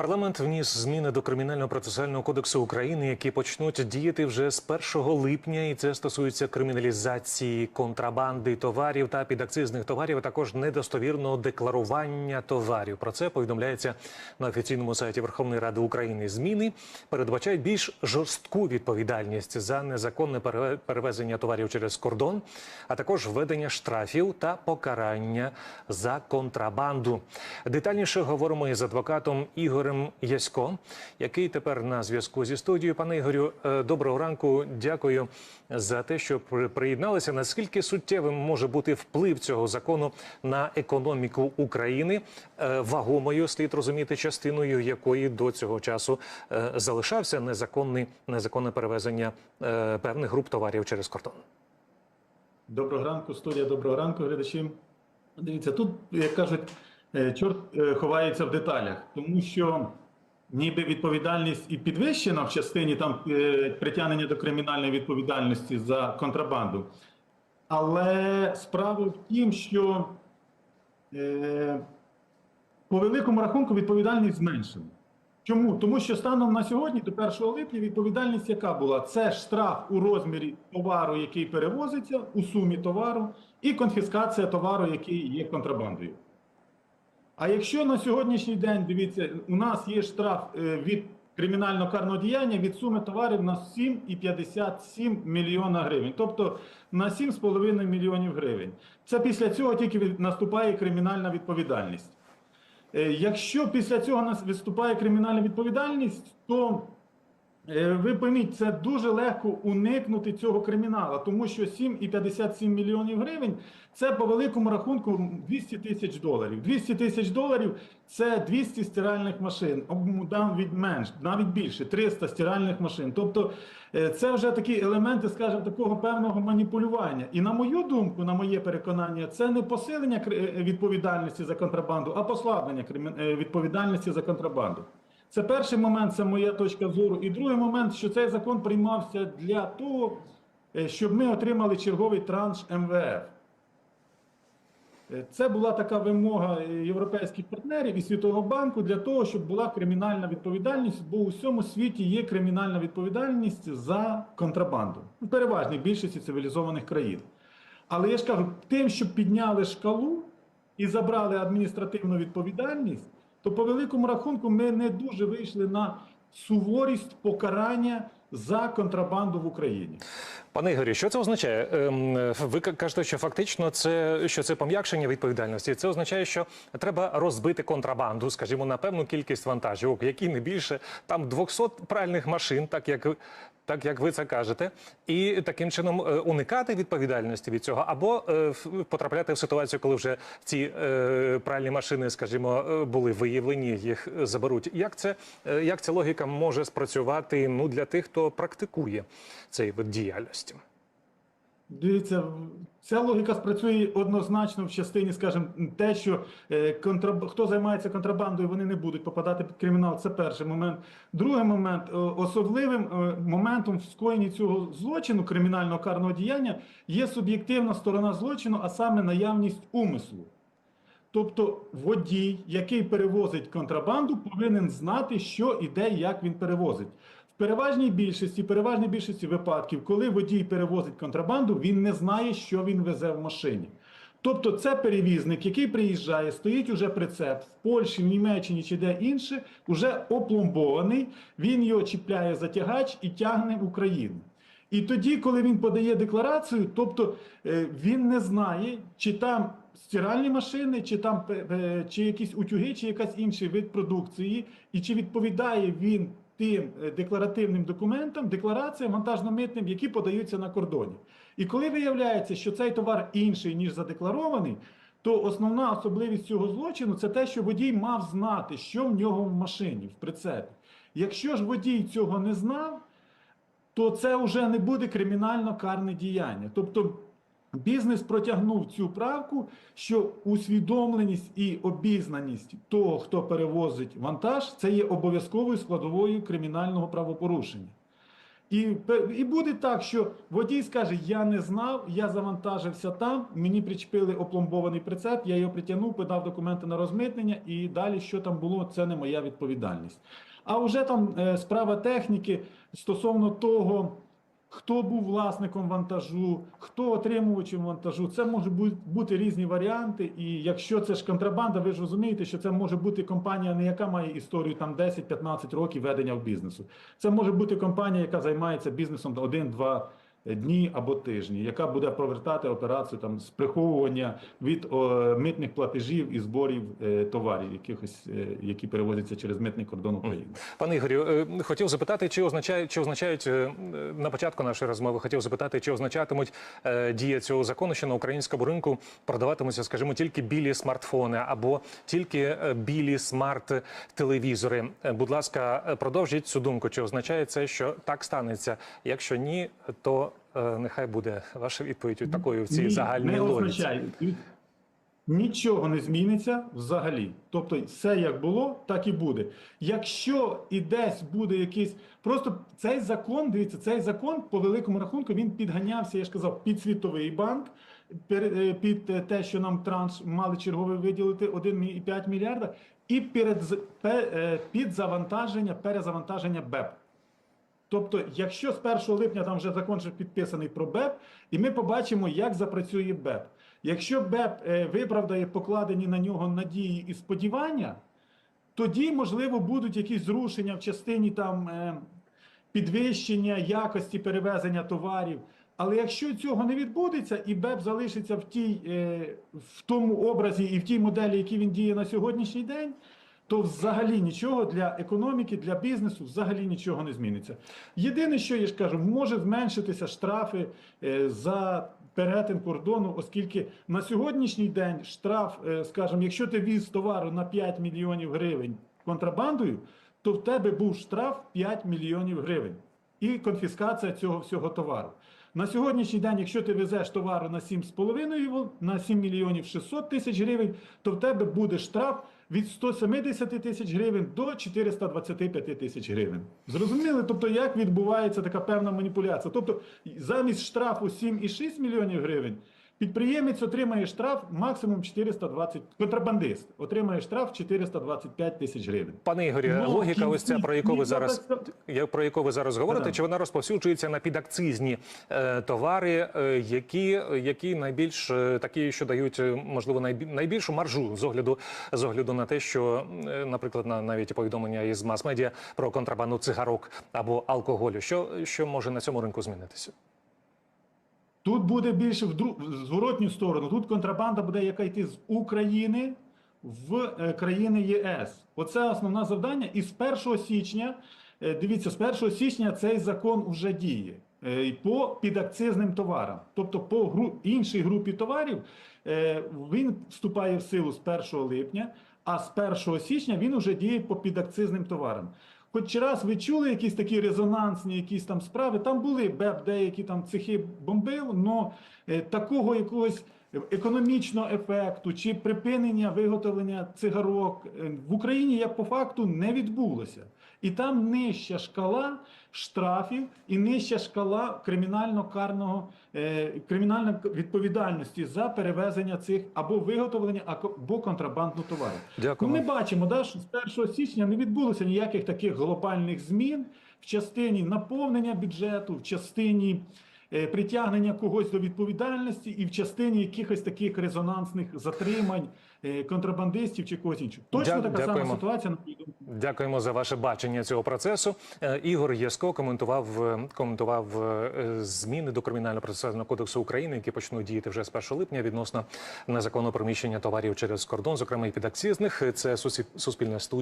Парламент вніс зміни до кримінального процесуального кодексу України, які почнуть діяти вже з 1 липня, і це стосується криміналізації контрабанди товарів та підакцизних товарів, а також недостовірного декларування товарів. Про це повідомляється на офіційному сайті Верховної Ради України. Зміни передбачають більш жорстку відповідальність за незаконне переве- перевезення товарів через кордон, а також введення штрафів та покарання за контрабанду. Детальніше говоримо із адвокатом Ігорем Ясько, який тепер на зв'язку зі студією. Пане Ігорю, е, доброго ранку. Дякую за те, що приєдналися. Наскільки суттєвим може бути вплив цього закону на економіку України, Е, вагомою слід розуміти частиною якої до цього часу е, залишався незаконний незаконне перевезення певних груп товарів через кордон. Доброго ранку, студія, доброго ранку, глядачі. Дивіться, тут, як кажуть, чорт е, ховається в деталях, тому що ніби відповідальність і підвищена в частині там е, притягнення до кримінальної відповідальності за контрабанду. Але справа в тім, що е, по великому рахунку відповідальність зменшена. Чому? Тому що станом на сьогодні, до 1 липня, відповідальність яка була? Це штраф у розмірі товару, який перевозиться, у сумі товару, і конфіскація товару, який є контрабандою. А якщо на сьогоднішній день, дивіться, у нас є штраф е, від кримінального карного діяння від суми товарів на 7,57 мільйона гривень, тобто на 7,5 мільйонів гривень. Це після цього тільки наступає кримінальна відповідальність. Е, Якщо після цього нас виступає кримінальна відповідальність, то ви пойміть, це дуже легко уникнути цього кримінала, тому що 7,57 мільйонів гривень це по великому рахунку 200 тисяч доларів. 200 тисяч доларів це 200 стиральних машин, навіть менш, навіть більше 300 стиральних машин. Тобто е, це вже такі елементи, скажімо, такого певного маніпулювання. І на мою думку, на моє переконання, це не посилення е, відповідальності за контрабанду, а послаблення е, відповідальності за контрабанду. Це перший момент, це моя точка зору. І другий момент, що цей закон приймався для того, е, щоб ми отримали черговий транш МВФ. Е, Це була така вимога е, європейських партнерів і Світового банку для того, щоб була кримінальна відповідальність, бо у всьому світі є кримінальна відповідальність за контрабанду у переважній більшості цивілізованих країн. Але я ж кажу, тим, що підняли шкалу і забрали адміністративну відповідальність, то по великому рахунку ми не дуже вийшли на суворість покарання за контрабанду в Україні. Пане Ігорі, що це означає? Ем, Ви кажете, що фактично це що це пом'якшення відповідальності. Це означає, що треба розбити контрабанду, скажімо, на певну кількість вантажівок, які не більше там 200 пральних машин, так як так як ви це кажете, і таким чином е, уникати відповідальності від цього, або е, потрапляти в ситуацію, коли вже ці е, пральні машини, скажімо, були виявлені, їх заберуть. Як це як ця логіка може спрацювати ну для тих, хто практикує цей вид діяльності? Дивіться, ця логіка спрацює однозначно в частині, скажімо, те, що е, контраб... хто займається контрабандою, вони не будуть попадати під кримінал. Це перший момент. Другий момент е, особливим е, моментом в скоєнні цього злочину кримінального карного діяння є суб'єктивна сторона злочину, а саме наявність умислу. Тобто водій, який перевозить контрабанду, повинен знати, що і де, як він перевозить. Переважній більшості, переважній більшості випадків, коли водій перевозить контрабанду, він не знає, що він везе в машині. Тобто, це перевізник, який приїжджає, стоїть уже прицеп в Польщі, в Німеччині чи де інше, уже опломбований, він його чіпляє за тягач і тягне в Україну. І тоді, коли він подає декларацію, тобто е, він не знає, чи там стиральні машини, чи там е, е, чи якісь утюги, чи якась інший вид продукції, і чи відповідає він тим е, декларативним документам, деклараціям вантажно-митним, які подаються на кордоні. І коли виявляється, що цей товар інший ніж задекларований, то основна особливість цього злочину це те, що водій мав знати, що в нього в машині, в прицепі. Якщо ж водій цього не знав, то це вже не буде кримінально карне діяння. Тобто бізнес протягнув цю правку, що усвідомленість і обізнаність того, хто перевозить вантаж, це є обов'язковою складовою кримінального правопорушення. І, і буде так, що водій скаже: Я не знав, я завантажився там, мені причепили опломбований прицеп, я його притягнув, подав документи на розмитнення, і далі, що там було, це не моя відповідальність. А вже там е, справа техніки стосовно того, хто був власником вантажу, хто отримувачем вантажу, це можуть бу- бути різні варіанти. І якщо це ж контрабанда, ви ж розумієте, що це може бути компанія, не яка має історію там 10-15 років ведення в бізнесу. Це може бути компанія, яка займається бізнесом 1-2 дні або тижні, яка буде провертати операцію там з приховування від о, митних платежів і зборів е, товарів, якихось, е, які перевозяться через митний кордон України. Пане Ігорю, е, хотів запитати, чи означають, чи означають е, на початку нашої розмови, хотів запитати, чи означатимуть е, дія цього закону, що на українському ринку продаватимуться, скажімо, тільки білі смартфони або тільки е, білі смарт-телевізори. Е, Будь ласка, продовжіть цю думку. Чи означає це, що так станеться? Якщо ні, то нехай буде ваша відповідь такою в цій Ні, загальній не логіці. означає. Нічого не зміниться взагалі. Тобто, все як було, так і буде. Якщо і десь буде якийсь. Просто цей закон, дивіться, цей закон по великому рахунку він підганявся, я ж казав, під Світовий банк, е, під е, те, що нам транш мали чергове виділити 1,5 мільярда, і перед, е, під завантаження, перезавантаження БЕП. Тобто, якщо з 1 липня там вже закон вже підписаний про БЕП, і ми побачимо, як запрацює БЕП. Якщо БЕП е, виправдає покладені на нього надії і сподівання, тоді, можливо, будуть якісь зрушення в частині там е, підвищення якості перевезення товарів. Але якщо цього не відбудеться, і БЕП залишиться в тій, е, в тому образі і в тій моделі, які він діє на сьогоднішній день, то взагалі нічого для економіки, для бізнесу взагалі нічого не зміниться. Єдине, що я ж кажу, може зменшитися штрафи е, за перетин кордону, оскільки на сьогоднішній день штраф, е, скажімо, якщо ти віз товару на 5 мільйонів гривень контрабандою, то в тебе був штраф 5 мільйонів гривень і конфіскація цього всього товару. На сьогоднішній день, якщо ти везеш товару на 7,5 на 7 мільйонів 600 тисяч гривень, то в тебе буде штраф від 170 тисяч гривень до 425 тисяч гривень. Зрозуміли? Тобто, як відбувається така певна маніпуляція? Тобто, замість штрафу 7,6 мільйонів гривень. Підприємець отримає штраф максимум 420, контрабандист отримає штраф 425 тисяч гривень. Пане Ігорі, Ну, логіка ось ця, про яку ви зараз про яку ви зараз говорите, Так. чи вона розповсюджується на підакцизні е, товари, е, які, які найбільш е, такі, що дають е, можливо найбі- найбільшу маржу з огляду з огляду на те, що, е, наприклад, на навіть повідомлення із мас-медіа про контрабанду цигарок або алкоголю. Що, що може на цьому ринку змінитися? Тут буде більше в зворотню сторону. Тут контрабанда буде яка йти з України в е, країни ЄС. Оце основне завдання. І з 1 січня, е, дивіться, з 1 січня цей закон вже діє е, по підакцизним товарам. Тобто по гру... іншій групі товарів він вступає в силу з 1 липня, а з 1 січня він вже діє по підакцизним товарам. Хоч раз ви чули якісь такі резонансні якісь там справи, там були БЕП, деякі там цехи бомбив, але такого якогось економічного ефекту чи припинення виготовлення цигарок е, в Україні як по факту не відбулося. І там нижча шкала штрафів і нижча шкала кримінально-карного е, кримінальної відповідальності за перевезення цих або виготовлення, або контрабандну товару. Ну, Дякую. ми бачимо, да, що з 1 січня не відбулося ніяких таких глобальних змін в частині наповнення бюджету, в частині притягнення когось до відповідальності і в частині якихось таких резонансних затримань е, контрабандистів чи когось іншого. Точно Дя- така дякуємо. сама ситуація. Дякуємо за ваше бачення цього процесу. Е, Ігор Яско коментував е, коментував е, зміни до кримінального процесуального кодексу України, які почнуть діяти вже з 1 липня відносно незаконного переміщення товарів через кордон, зокрема і підакцизних. Це суспільна студія.